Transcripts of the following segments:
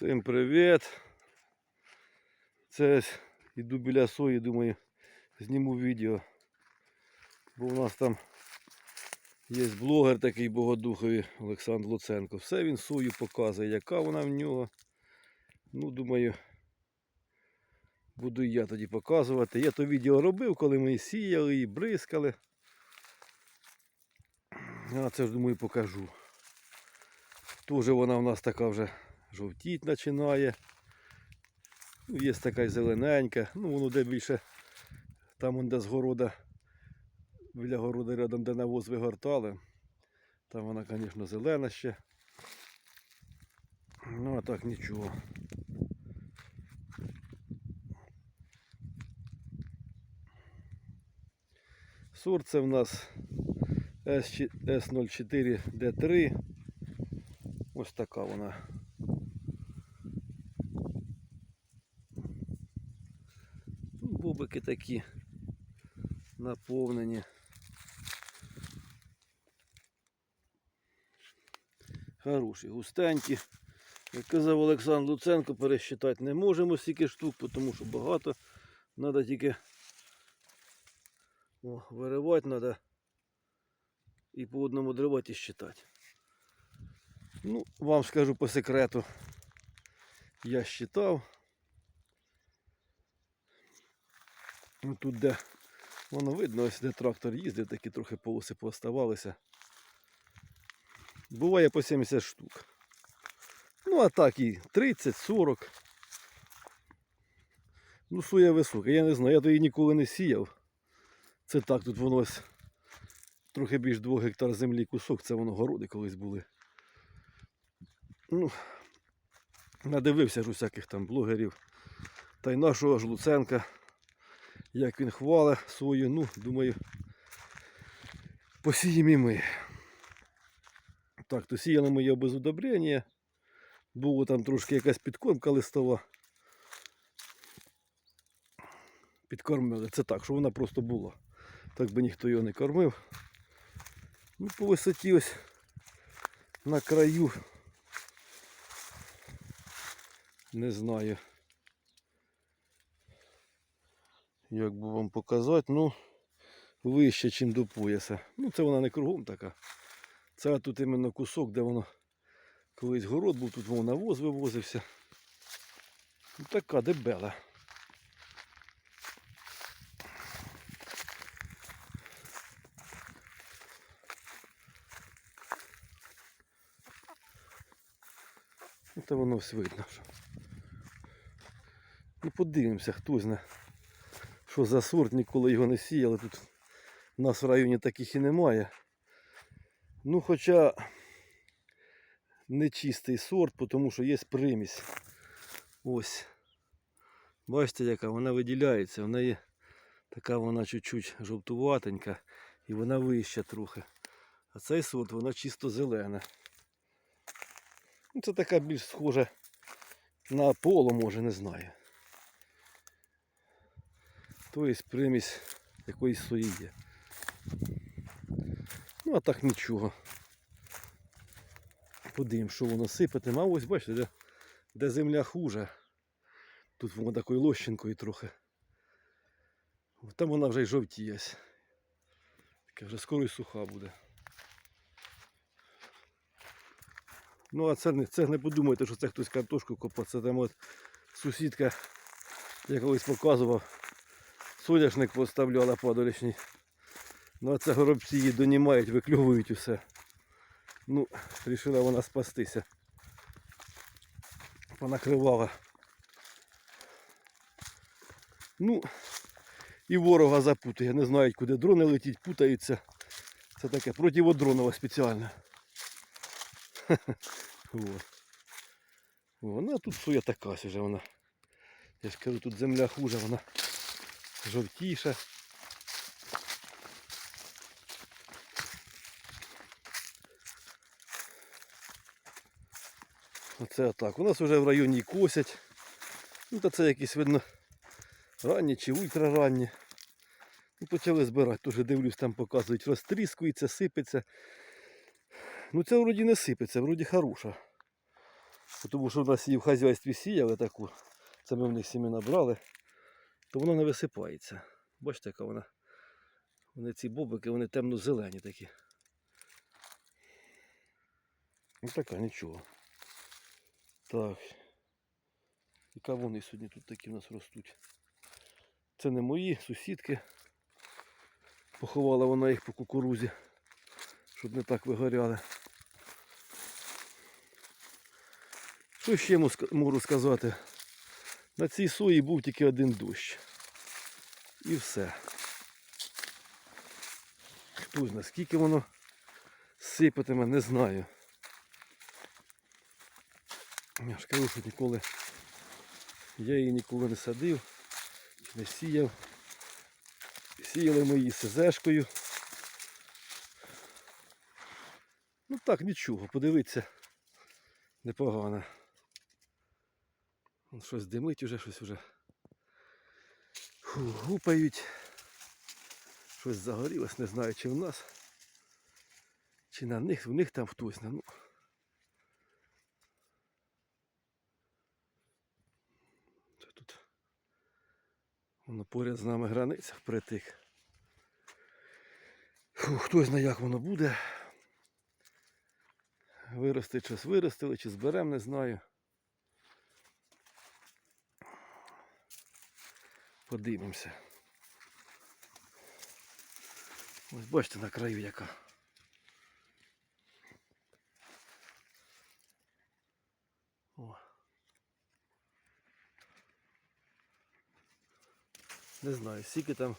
Всім привіт. Це іду біля сої, думаю, зніму відео. Бо у нас там є блогер такий богодуховий Олександр Луценко. Все він сою показує, яка вона в нього. Ну, думаю, буду і я тоді показувати. Я то відео робив, коли ми сіяли і бризкали. А це ж думаю покажу. Тоже вона в нас така вже жовтіть починає. Є така зелененька. Ну, воно де більше там де з города, біля города рядом, де навоз вигортали. Там вона, звісно, зелена ще. Ну, а так нічого. Сорт це в нас S04D3. Ось така вона. Бобики такі наповнені. Хороші, густенькі. Як казав Олександр Луценко, пересчитати не можемо стільки штук, тому що багато. Треба тільки о, виривати треба і по одному дривати считати. Ну, вам скажу по секрету. Я считав. Ну, тут де воно видно, ось де трактор їздив, такі трохи полоси пооставалися. Буває по 70 штук. Ну, а так і 30-40. Ну, соя висока, я не знаю, я то її ніколи не сіяв. Це так, тут воно ось трохи більш 2 гектар землі кусок, це воно городи колись були. Ну, надивився ж усяких там блогерів. Та й нашого ж Луценка, як він хвалить свою, ну, думаю, посіємо і ми. Так, то сіяли його без удобрення. Було там трошки якась підкормка листова. Підкормили. Це так, що вона просто була. Так би ніхто його не кормив. Ну, по висоті ось на краю. Не знаю. Як би вам показати, ну, вище, ніж до пояса. Ну, це вона не кругом така. Це тут іменно кусок, де воно колись город був, тут воно навоз вивозився. Ну, така дебела. Ну, Та воно все видно. Ну подивимося, хто знає, що за сорт, ніколи його не сіяли. Тут у нас в районі таких і немає. Ну хоча не чистий сорт, тому що є примісь. Ось. Бачите, яка вона виділяється. Вона є така вона чуть-чуть жовтуватенька і вона вища трохи. А цей сорт вона чисто зелена. Ну, Це така більш схожа на поло, може, не знаю. Тобто примісь якоїсь сої є. Ну, а так нічого. Подивимо, що воно сипатиме. А ось бачите, де, де земля хуже. Тут воно такою лощинкою трохи. Там вона вже й жовтіє. Така вже скоро й суха буде. Ну, а це це не подумайте, що це хтось картошку копав. Це там от сусідка, я колись показував, соняшник поставляла падалішній. Ну а це горобці її донімають, виклювують усе. Ну, вирішила вона спастися. Понакривала. Ну, і ворога запутає. Не знають, куди дрони летять, путаються. Це таке противодронове спеціальне. Вона тут соя така вже вона. Я ж кажу, тут земля хуже, вона жовтіша. Оце так. У нас вже в районі косять. Ну та це якісь видно ранні чи ультраранні. Ну, почали збирати, теж дивлюсь, там показують, розтріскується, сипеться. Ну це вроді не сипеться, вроді хороша. Тому що в нас її в хазяйстві сіяли таку, це ми в них сімена брали, то вона не висипається. Бачите, яка вона. Вони ці бобики, вони темно-зелені такі. Ну така, нічого. Так. І кавуни сьогодні тут такі в нас ростуть. Це не мої сусідки. Поховала вона їх по кукурузі, щоб не так вигоряли. Що ще мо- можу сказати? На цій сої був тільки один дощ. І все. Хто знає, скільки воно сипатиме, не знаю. Я ж кажу, що ніколи я її ніколи не садив, не сіяв. Сіяли ми її СЗшкою. Ну так, нічого, подивіться. Непогано. Вон щось димить уже, щось уже гупають. Щось загорілось, не знаю, чи в нас, чи на них, в них там хтось. Ну, це тут воно поряд з нами границя впритик. Фу, хто знає, як воно буде. Вирости щось виростили, чи зберемо, не знаю. Подивимося. Ось бачите на краю яка. О. Не знаю, скільки там.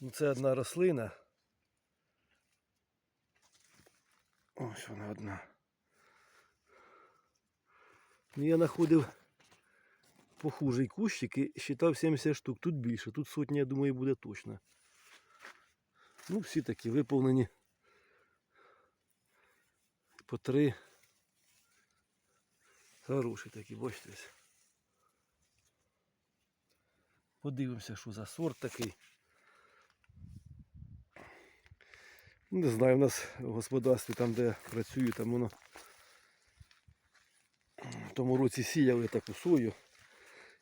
Ну це одна рослина. Ось вона одна. Ну я знаходив похужий кущик і считав 70 штук. Тут більше, тут сотня, я думаю, буде точно. Ну, всі такі виповнені по три. Хороші такі, бачите. Подивимося, що за сорт такий. Не знаю, у нас в господарстві, там де працюю, там воно в тому році сіяли таку сою.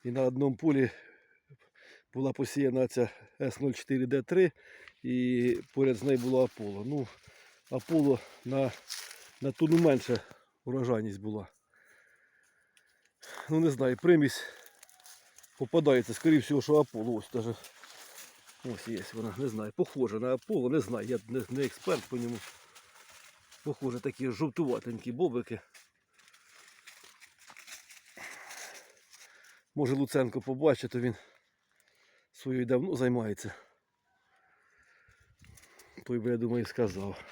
І на одному полі була посіяна ця С04D3 і поряд з нею було Аполло. Ну, Аполло на, на тонну менше урожайність була. Ну не знаю, примість попадається, скоріше всього, що Аполло. Ось даже. Ось є вона, не знаю, похожа на Аполло, не знаю, я не, не експерт по ньому. Похоже, такі жовтуватенькі бобики. Може Луценко побачить, то він своєю давно займається. Той би, я думаю, сказав.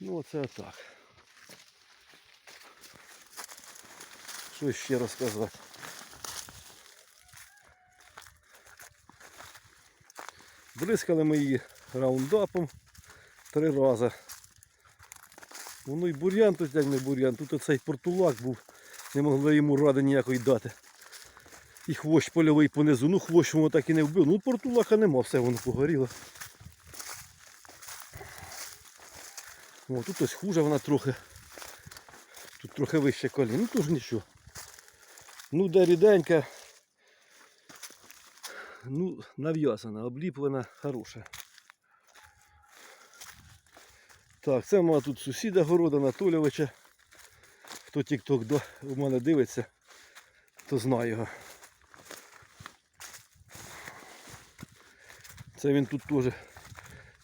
Ну оце так. Що ще розказати? Бризкали ми її раундапом три рази. Воно і бур'ян тут як не бур'ян. Тут оцей портулак був, не могли йому ради ніякої дати. І хвощ польовий понизу. Ну хвощ воно так і не вбив. Ну портулака нема, все воно погоріло. О, тут ось хуже вона трохи. Тут трохи вище колін. Ну теж нічого. Ну де ріденька. Ну, нав'язана, обліплена, хороша. Так, це має тут сусіда города Анатолійовича. Хто тік-ток до у мене дивиться, то знає його. Це він тут теж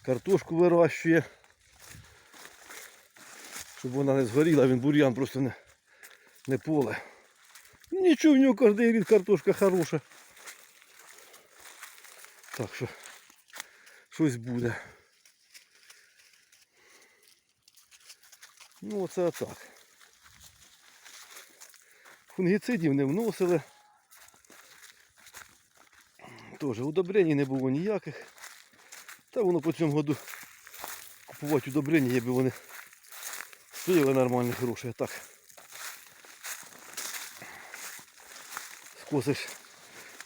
картошку вирощує. Щоб вона не згоріла, він бур'ян просто не, не поле. Нічого в нього кожен рік картошка хороша. Так що щось буде. Ну оце отак. Фунгіцидів не вносили. Теж удобрень не було ніяких. Та воно по цьому году купувати удобрення, якби вони стояли нормальні гроші. Так. Скосиш,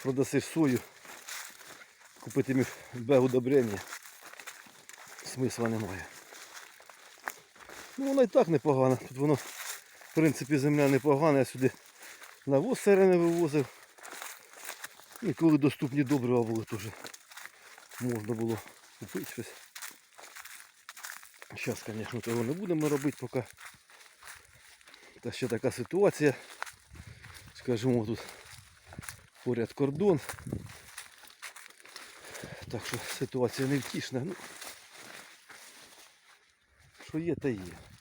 продасиш сою, купити між без удобрення. Смисла немає. Ну, вона і так непогана. Тут воно, в принципі, земля непогана. Я сюди навоз сирене вивозив. І коли доступні добрива були, теж можна було купити щось. Зараз, звісно, того не будемо робити поки. Та ще така ситуація. Скажімо, тут поряд кордон. Так що ситуація невтішна. Ну, що є, та є.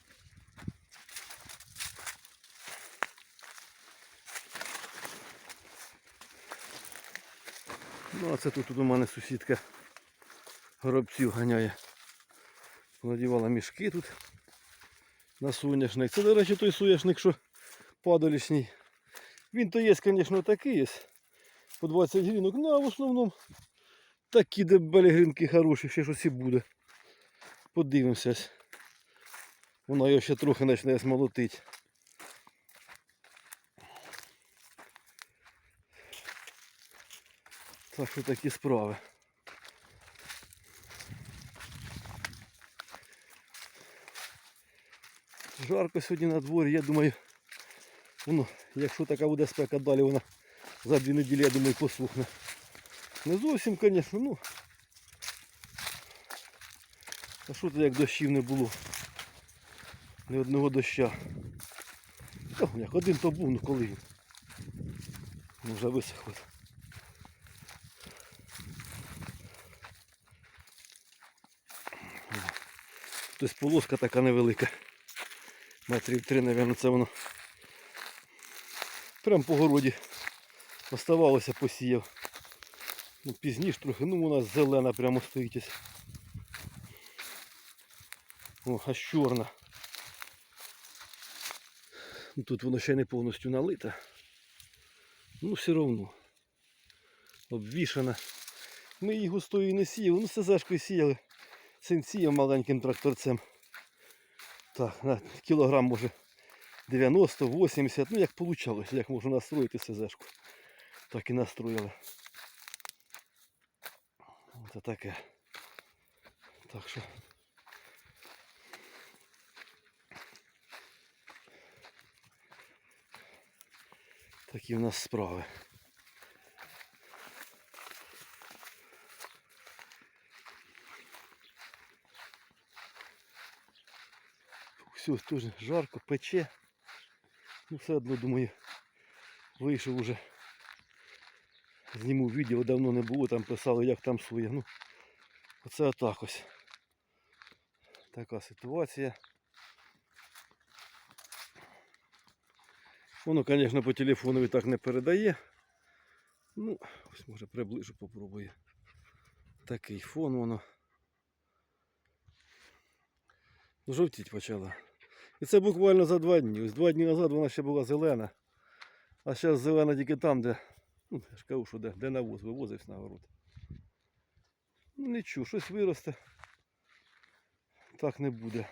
Ну а це тут у мене сусідка горобців ганяє. Надівала мішки тут на соняшник. Це, до речі, той соняшник, що падалішній. Він то є, звісно, такий є. По 20 грінок, ну а в основному такі дебелі грінки хороші, ще щось і буде. Подивимося. Вона його ще трохи почне смолотить. Так що такі справи. Жарко сьогодні на дворі, я думаю, воно, якщо така буде спека далі, вона за дві неділі, я думаю, посухне. Не зовсім, звісно, ну. А що це як дощів не було? Ні одного доща. Як один то був, ну коли він. Ну, вже висохло. Тобто полоска така невелика. Метрів три, мабуть, це воно. Прям по городі оставалося, посіяв. Ну, пізніше трохи, ну вона зелена прямо стоїть. ось. О, аж чорна. Ну, Тут воно ще не повністю налите. Ну все одно. Обвішана. Ми її густою не сіяли, ну сезешкою сіяли. Син сіяв маленьким тракторцем. Так, на кілограм може 90-80, ну як вийшло, як можна настроїти СЗшку. Так і настроїли. Це таке. Так що. Такі в нас справи. Все, теж жарко, пече. Ну все одно думаю, вийшов уже. Зніму відео, давно не було, там писали, як там своє. Ну, оце отак ось. Така ситуація. Воно, звісно, по телефону і так не передає. Ну, ось може приближу, попробую. Такий фон воно. Жовтіть почала. І це буквально за два дні. Ось два дні назад вона ще була зелена. А зараз зелена тільки там, де, ну, я ж кажу, що де, де навоз вивозився на город. Ну нічого, щось виросте. Так не буде.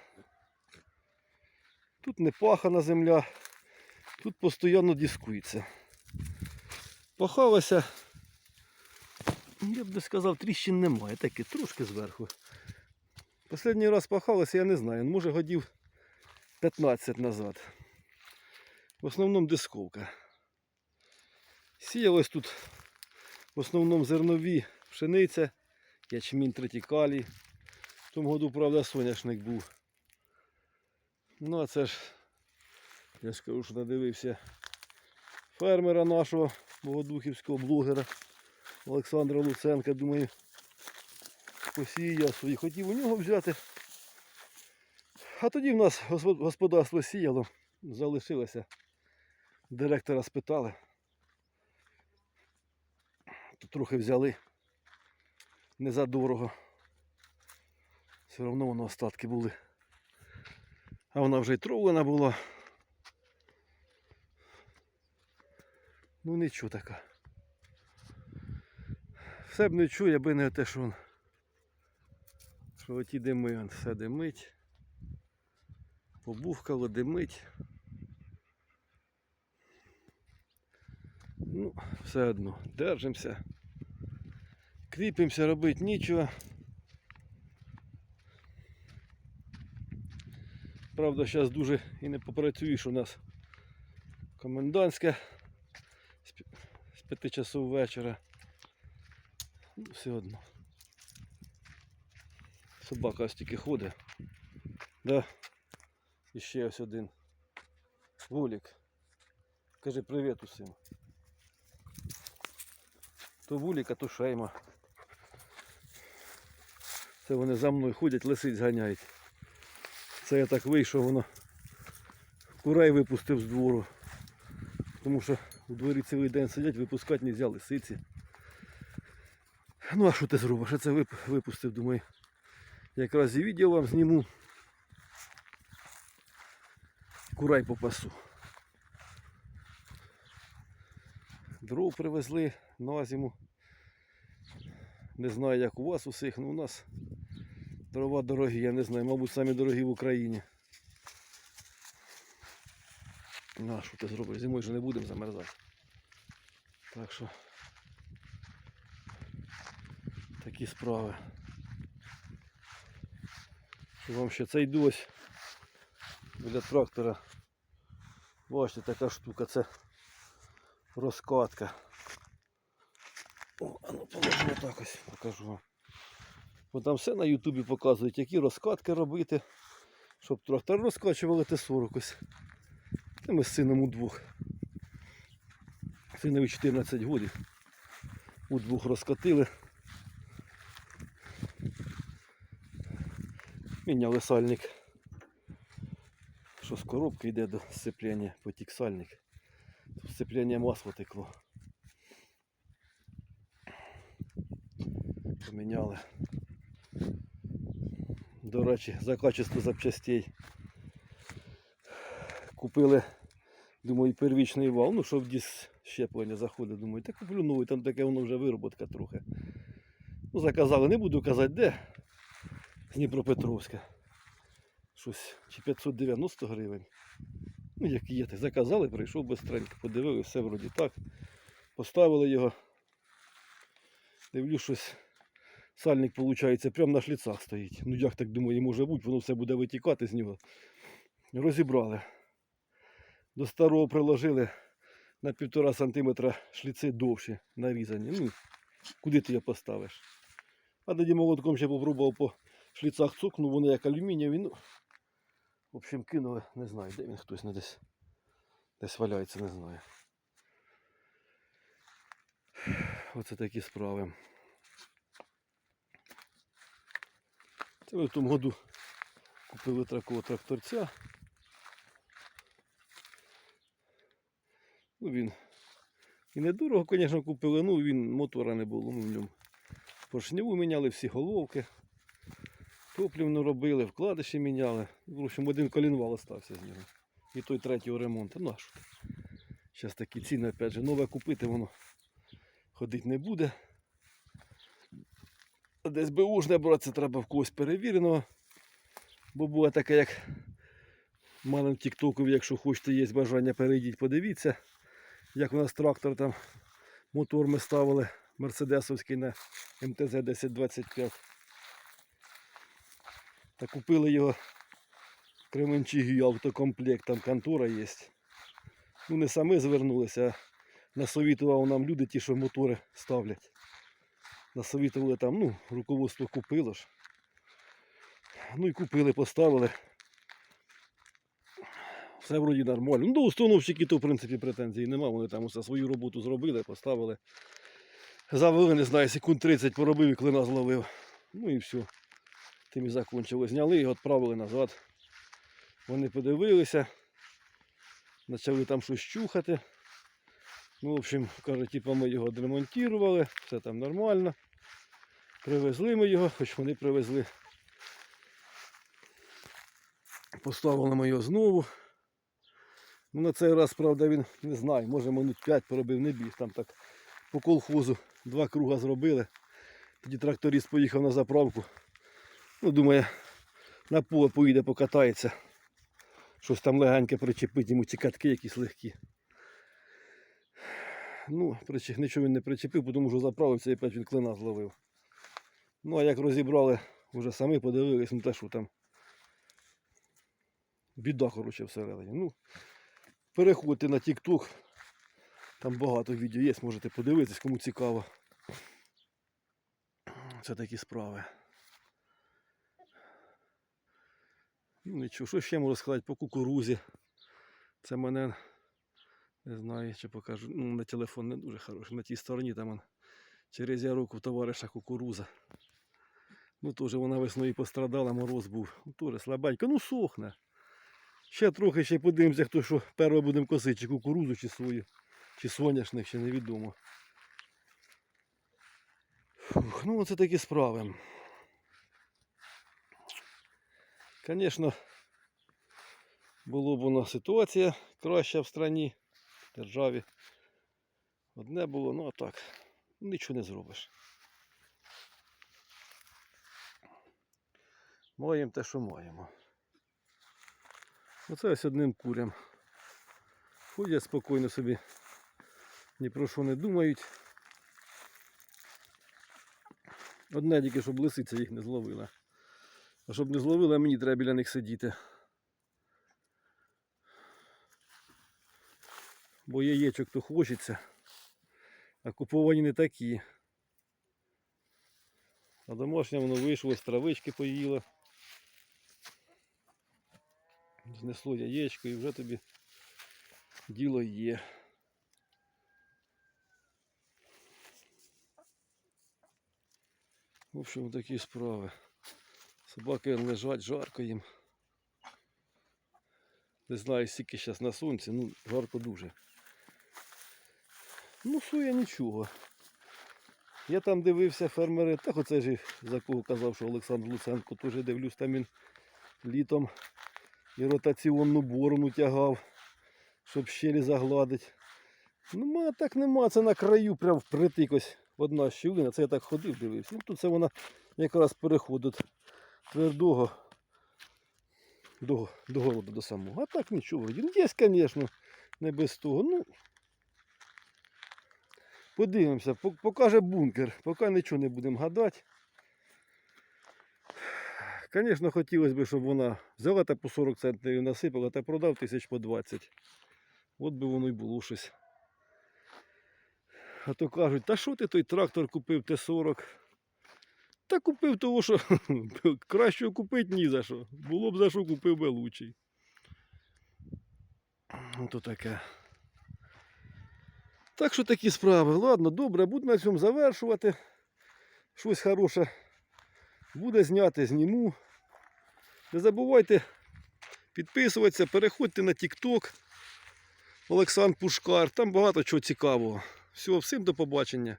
Тут не пахана земля, тут постійно дискується. Пахалося, я б не сказав, тріщин немає, таки трошки зверху. Последній раз пахалося, я не знаю, може годів 15 назад. В основному дисковка. Сіялось тут в основному зернові пшениця, ячмінь третікалій. В тому году, правда, соняшник був. Ну а це ж, я ж кажу, що надивився фермера нашого, богодухівського блогера Олександра Луценка. Думаю, посію свої хотів у нього взяти. А тоді в нас господарство сіяло, залишилося. Директора спитали. То трохи взяли. Не задорого. Все одно воно остатки були. А вона вже й тровлена була. Ну нічого така. Все б не чує, аби не те, що, он- що оті дими, он все димить. Побухкало, димить. Ну, все одно, держимося. Кріпимося, робити нічого. Правда, зараз дуже і не попрацюєш у нас комендантська з пі- 5 часов вечора. Ну, все одно. Собака ось тільки ходить. Да. І ще ось один. Вулік. Кажи привіт усім. То вулік, а то шейма. Це вони за мною ходять, лисиць ганяють. Це я так вийшов, воно курей випустив з двору. Тому що у дворі цілий день сидять, випускати не взяли лисиці. Ну а що ти зробиш? Я це випустив, думаю. Якраз і відео вам зніму. Курай попасу. Дров привезли на зиму. Не знаю, як у вас усіх, але у нас дрова дорогі, я не знаю, мабуть, самі дорогі в Україні. Ну, а що ти зробиш? Зимою вже не будемо замерзати. Так що такі справи. Що вам ще цей дось біля трактора. Бачите, така штука, це розкатка. О, а ну положимо так ось, покажу вам. Бо там все на Ютубі показують, які розкатки робити, щоб трактор розкачували Т-40 ось. Та ми з сином удвох. Синові 14 годів. Удвох розкатили. Міняли сальник. Що з коробки йде до сцепляння, потік сальник. Тут сцепляння масла текло. Поміняли. До речі, за качество запчастей. Купили, думаю, первічний вал, ну щоб диск щеплення заходить, думаю, та куплю новий, там таке воно вже вироботка трохи. Ну, заказали, не буду казати де. З Дніпропетровська. Щось чи 590 гривень. Ну, як є, заказали, прийшов бистренько, подивилися, все вроді так. Поставили його. Дивлюсь, щось сальник, виходить, прямо на шліцах стоїть. Ну як так думаю, може бути, воно все буде витікати з нього. Розібрали. До старого приложили на півтора сантиметра шліци довші нарізані. Ну, куди ти його поставиш? А тоді молотком ще попробував по шліцах цукнув, вони як алюмінієві. Ну, в общем, кинули, не знаю, де він хтось не десь. Десь валяється, не знаю. Оце такі справи. Це ми в тому году купили такого тракторця. Ну він і недорого, звісно, купили, ну він мотора не було ну, в ньому. Поршневу міняли всі головки. Топлівну робили, вкладиші міняли. В общем, один колінвал остався з нього. І той третього ремонту. Ну а що? Зараз такі ціни, опять же, нове купити воно ходити не буде. Десь беушне брати, це треба в когось перевіреного. Бо було таке, як в Тіктокові, якщо хочете, є бажання, перейдіть, подивіться, як у нас трактор там мотор ми ставили мерседесовський на МТЗ 1025. Та купили його в автокомплект, там контора є. Ну не самі звернулися, а насовітував нам люди, ті, що мотори ставлять. Насовітували там, ну, руководство купило ж. Ну і купили, поставили. Все вроді нормально. Ну, до установщиків то, в принципі, претензій нема. Вони там усе свою роботу зробили, поставили. Завели, не знаю, секунд 30 поробив і клина зловив. Ну і все. Тим і закончили. Зняли його, відправили назад. Вони подивилися, почали там щось чухати. Ну, в общем, каже, типу, ми його відремонтували, все там нормально. Привезли ми його, хоч вони привезли. Поставили ми його знову. Ну, на цей раз, правда, він не знаю, може минут 5 поробив, не біг. Там так по колхозу два круга зробили. Тоді тракторист поїхав на заправку. Ну, думає, на поле поїде, покатається. Щось там легеньке причепить, йому ці катки якісь легкі. Ну, нічого він не причепив, тому що заправився і опять він клина зловив. Ну, а як розібрали, вже самі подивились, ну те, що там Біда, коротше, всередині. Ну, переходьте на TikTok. Там багато відео є, можете подивитись, кому цікаво. Це такі справи. Ну нічого, що ще можу сказати по кукурузі. Це мене не знаю, чи покажу. Ну, на телефон не дуже хороший. На тій стороні там он, через я руку товариша кукуруза. Ну теж вона весною пострадала, мороз був. Ну, теж слабенько. Ну сохне. Ще трохи ще подивимося, хто що перше будемо косити, чи кукурузу, чи свою, чи соняшник, ще невідомо. Фух, ну оце такі справи. Звісно, була б у нас ситуація краща в страні, в державі. Одне було, ну а так, нічого не зробиш. Маємо те, що маємо. Оце ось одним курям. Ходять спокійно собі, ні про що не думають. Одне тільки, щоб лисиця їх не зловила. А щоб не зловила, мені треба біля них сидіти. Бо яєчок то хочеться, а куповані не такі. А домашнє воно вийшло, з травички поїло. Знесло яєчко і вже тобі діло є. В общем, такі справи. Собаки лежать, жарко їм. Не знаю, скільки зараз на сонці, ну жарко дуже. Ну, соя нічого. Я там дивився фермери, так оце ж за кого казав, що Олександр Луценко теж дивлюсь, там він літом і ротаційну борону тягав, щоб щелі загладить. Нема, так нема, це на краю прям впритик одна щілина, це я так ходив, дивився. Ну, тут це вона якраз переходить твердого до, до городу до самого. А так нічого. вроді. Є, звісно, не без того. Ну, подивимося, покаже бункер, поки нічого не будемо гадати. Звісно, хотілося б, щоб вона взяла та по 40 центнерів насипала та продав тисяч по 20. От би воно й було щось. А то кажуть, та що ти той трактор купив Т-40? Та купив того, що кращого купити ні за що. Було б за що купив би лучший. Ото таке. Так що такі справи. Ладно, добре, буду на цьому завершувати. Щось хороше буде зняти, зніму. Не забувайте підписуватися, переходьте на TikTok Олександр Пушкар. Там багато чого цікавого. Всього, всім до побачення.